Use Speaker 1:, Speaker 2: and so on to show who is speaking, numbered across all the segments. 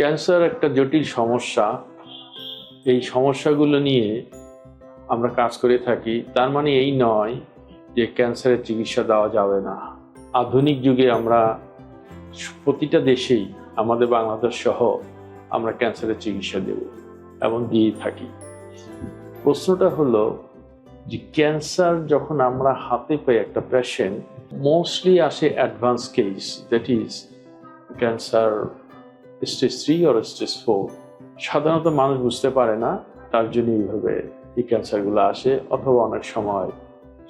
Speaker 1: Cancer একটা জটিল সমস্যা। এই সমস্যাগুলো নিয়ে আমরা কাজ করে থাকি। তার মানে এই নয় যে ক্যান্সারের চিকিৎসা দেওয়া যাবে না। আধুনিক যুগে আমরা প্রতিটা দেশেই, আমাদের বাংলাদেশ সহ আমরা ক্যান্সারের চিকিৎসা দেব এবং দিয়ে থাকি। প্রশ্নটা হলো যে ক্যান্সার যখন আমরা হাতে পাই একটা পেশেন্ট মোস্টলি আসে advance case that is cancer stage three or stage four সাধারণত মানুষ বুঝতে পারে না, তার জন্য এইভাবে এই ক্যান্সারগুলো আসে, অথবা অনেক সময়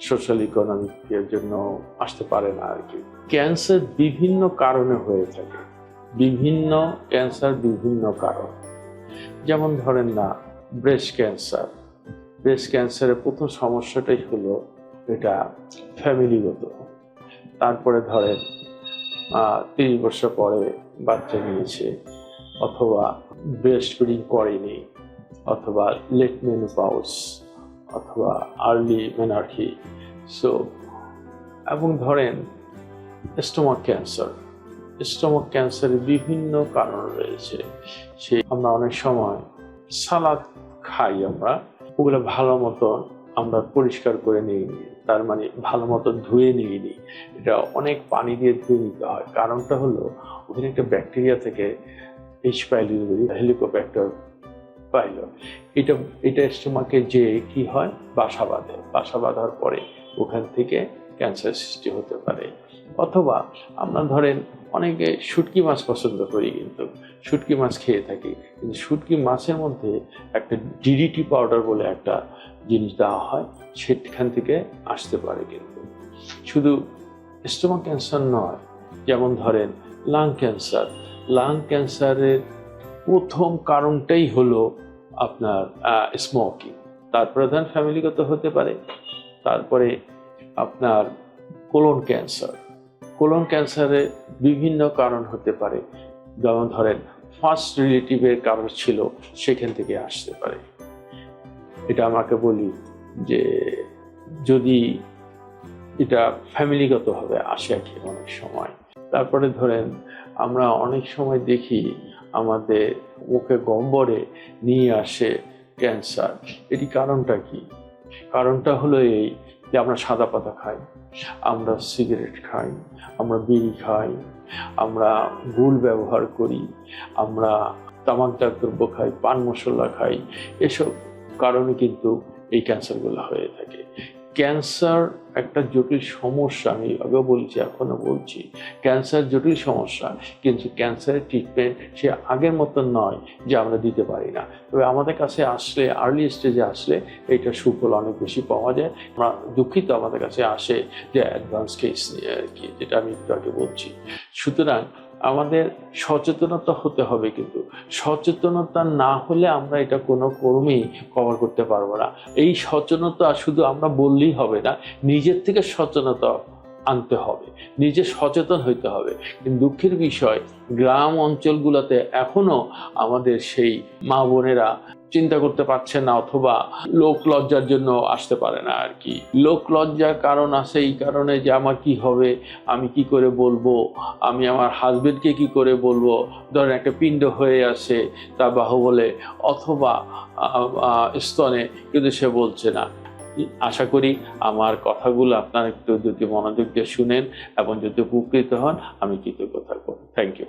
Speaker 1: সোশ্যাল ইকোনমিকের জন্য আসতে পারে না আর কি। ক্যান্সার বিভিন্ন কারণে হয়ে থাকে। বিভিন্ন ক্যান্সার বিভিন্ন কারণ। যেমন ধরেন না ব্রেস্ট ক্যান্সার ব্রেস্ট ক্যান্সারের প্রথম সমস্যাটাই হলো এটা ফ্যামিলিগত তারপরে ধরেন তিরিশ বছর পরে বাচ্চা নিয়েছে অথবা ব্রেস্ট ফিডিং করেনি অথবা লেট মেনোপাউস অথবা আর্লি মেনার্কি সো এবং ধরেন স্টোমাক ক্যান্সার স্টোমাক ক্যান্সারের বিভিন্ন কারণ রয়েছে সে আমরা অনেক সময় সালাদ খাই আমরা, ওগুলো ভালো মতো আমরা পরিষ্কার করে নিই, তার মানে ভালো মতো ধুয়ে নিয়ে নিই। এটা অনেক পানি দিয়ে ধুয়ে নিতে হয়। কারণটা হলো, ওখানে একটা ব্যাকটেরিয়া থেকে এইচ পাইলিউরি হেলিকোব্যাক্টার পাইল এটা এটা স্টোমাকে যে কি হয়? বাসা বাঁধে। বাসা বাঁধার পরে ওখান থেকে ক্যান্সার সৃষ্টি হতে পারে। অথবা আমরা ধরেন, অনেকে শুটকি মাছ পছন্দ করি কিন্তু, শুটকি মাছ খেয়ে থাকি। কিন্তু শুটকি মাছের মধ্যে একটা ডিডিটি পাউডার বলে একটা জিনিস দেওয়া হয়, সেখান থেকে আসতে পারে কিন্তু। শুধু স্টোমাক ক্যান্সার নয়, যেমন ধরেন লাং ক্যান্সার লাং ক্যান্সারের প্রথম কারণটাই হলো আপনার স্মোকিং তার প্রধান ফ্যামিলিগত হতে পারে। তারপরে আপনার কোলন ক্যান্সার কোলন ক্যান্সারের বিভিন্ন কারণ হতে পারে। যেমন ধরেন ফার্স্ট রিলেটিভের কারণ ছিল, সেখান থেকে আসতে পারে। এটা আমাকে বলি যে যদি এটা ফ্যামিলিগতভাবে আসে আর কি অনেক সময়। তারপরে ধরেন, আমরা অনেক সময় দেখি আমাদের মুখে গম্বরে নিয়ে আসে ক্যান্সার। এটি কারণটা কি? কারণটা হলো এই যে আমরা সাদা পাতা খাই, আমরা সিগারেট খাই, আমরা বিড়ি খাই, আমরা গুল ব্যবহার করি, আমরা তামাকজাত দ্রব্য খাই, পান মশলা খাই, এসব কারণে কিন্তু এই ক্যান্সারগুলো হয়ে থাকে। ক্যান্সার একটা জটিল সমস্যা, আমি আগেও বলছি, এখনও বলছি। ক্যান্সার জটিল সমস্যা, কিন্তু ক্যান্সারের ট্রিটমেন্ট সে আগের মতন নয় যে আমরা দিতে পারি না। তবে আমাদের কাছে আসলে আর্লি স্টেজে আসলে এইটা সুফল অনেক বেশি পাওয়া যায়। আমরা দুঃখিত আমাদের কাছে আসে যে অ্যাডভান্স কেস নিয়ে আর কি, যেটা আমি একটু আগে বলছি। সুতরাং আমাদের সচেতনতা হতে হবে কিন্তু। সচেতনতা না হলে আমরা এটা কোনো কর্মেই কভার করতে পারব না। এই সচেতনতা শুধু আমরা বললেই হবে না, নিজের থেকে সচেতনতা আনতে হবে, নিজে সচেতন হইতে হবে। কিন্তু দুঃখের বিষয়, গ্রাম অঞ্চলগুলোতে এখনও আমাদের সেই মা বোনেরা চিন্তা করতে পারছে না অথবা লোক লজ্জার জন্য আসতে পারে না আর কি। লোক লজ্জার কারণ আছে এই কারণে যে আমার কি হবে, আমি কি করে বলব, আমি আমার হাজবেন্ডকে কি করে বলব। ধরেন একটা পিণ্ড হয়ে আছে তা বাহু বলে অথবা স্তনে কিন্তু সে বলছে না। আশা করি আমার কথাগুলো আপনারা একটু যদি মনোযোগ দিয়ে শুনেন এবং যদি উপকৃত হন, আমি কৃতজ্ঞ থাকব থ্যাংক ইউ